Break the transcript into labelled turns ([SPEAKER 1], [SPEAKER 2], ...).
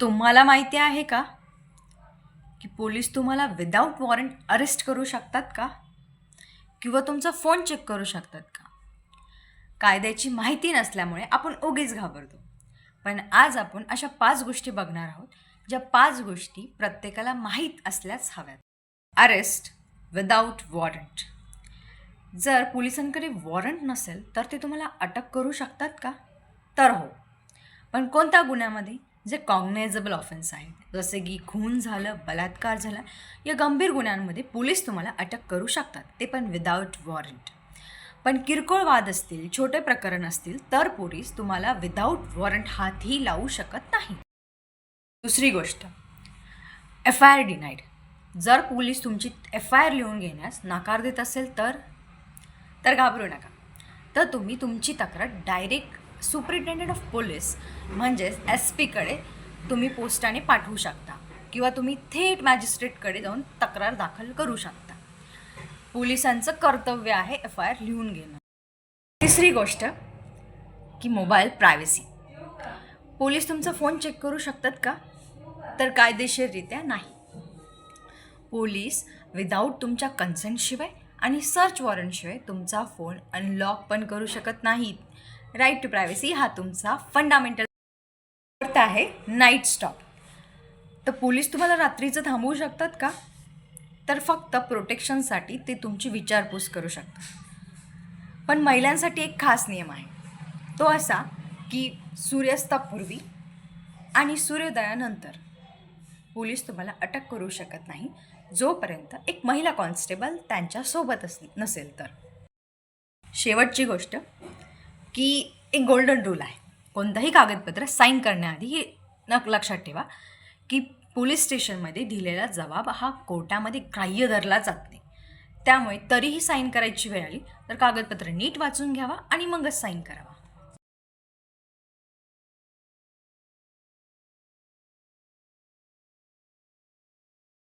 [SPEAKER 1] तुम्हाला माहिती आहे का? की पोलीस तुम्हाला विदाऊट वॉरंट अरेस्ट करू शकतात का? किंवा तुमचा फोन चेक करू शकतात का? कायद्याची माहिती नसल्यामुळे आपण उगीच घाबरतो. पण आज आपण अशा पाच गोष्टी बघणार आहोत ज्या पाच गोष्टी प्रत्येकाला माहीत असल्याच हव्यात. अरेस्ट विदाऊट वॉरंट जर पोलिसांकडे वॉरंट नसेल तर ते तुम्हाला अटक करू शकतात का? तर हो. पण कोणत्या गुन्ह्यामध्ये? जे कॉग्नायझेबल ऑफेन्स आहेत जसे की खून झालं बलात्कार झाला या गंभीर गुन्ह्यांमध्ये पोलीस तुम्हाला अटक करू शकतात. ते पण विदाऊट वॉरंट पण किरकोळ वाद असतील छोटे प्रकरण असतील तर पोलीस तुम्हाला विदाऊट वॉरंट हातही लावू शकत नाही. दुसरी गोष्ट एफ आय आर डिनाईड जर पोलीस तुमची एफ आय आर लिहून घेण्यास नकार देत असेल तर? तर घाबरू नका. तर तुम्ही तुमची तक्रार डायरेक्ट सुप्रिटेंडेंट ऑफ पोलीस म्हणजेच एस पीकडे तुम्ही पोस्टाने पाठवू शकता किंवा तुम्ही थेट मॅजिस्ट्रेटकडे जाऊन तक्रार दाखल करू शकता. पोलिसांचं कर्तव्य आहे एफ आय आर लिहून घेणं. तिसरी गोष्ट की मोबाईल प्रायव्हसी. पोलीस तुमचा फोन चेक करू शकतात का? तर कायदेशीररित्या नाही. पोलीस विदाऊट तुमच्या कन्सेंटशिवाय आणि सर्च वॉरंटशिवाय तुमचा फोन अनलॉक पण करू शकत नाहीत. राईट टू प्रायव्हसी हा तुमचा फंडामेंटल अर्थ आहे नाईट स्टॉप. तर पोलीस तुम्हाला रात्रीचं थांबवू शकतात का? तर फक्त प्रोटेक्शनसाठी ते तुमची विचारपूस करू शकतात. पण महिलांसाठी एक खास नियम आहे. तो असा की सूर्यास्तापूर्वी आणि सूर्योदयानंतर पोलीस तुम्हाला अटक करू शकत नाही. जोपर्यंत एक महिला कॉन्स्टेबल त्यांच्यासोबत अस नसेल तर. शेवटची गोष्ट की एक गोल्डन रूल आहे. कोणतंही कागदपत्र साईन करण्याआधी हे नक लक्षात ठेवा की पोलीस स्टेशनमध्ये दिलेला जबाब हा कोर्टामध्ये ग्राह्य धरला जात नाही. त्यामुळे तरीही साईन करायची वेळ आली तर कागदपत्र नीट वाचून घ्यावा आणि मगच साईन करावा.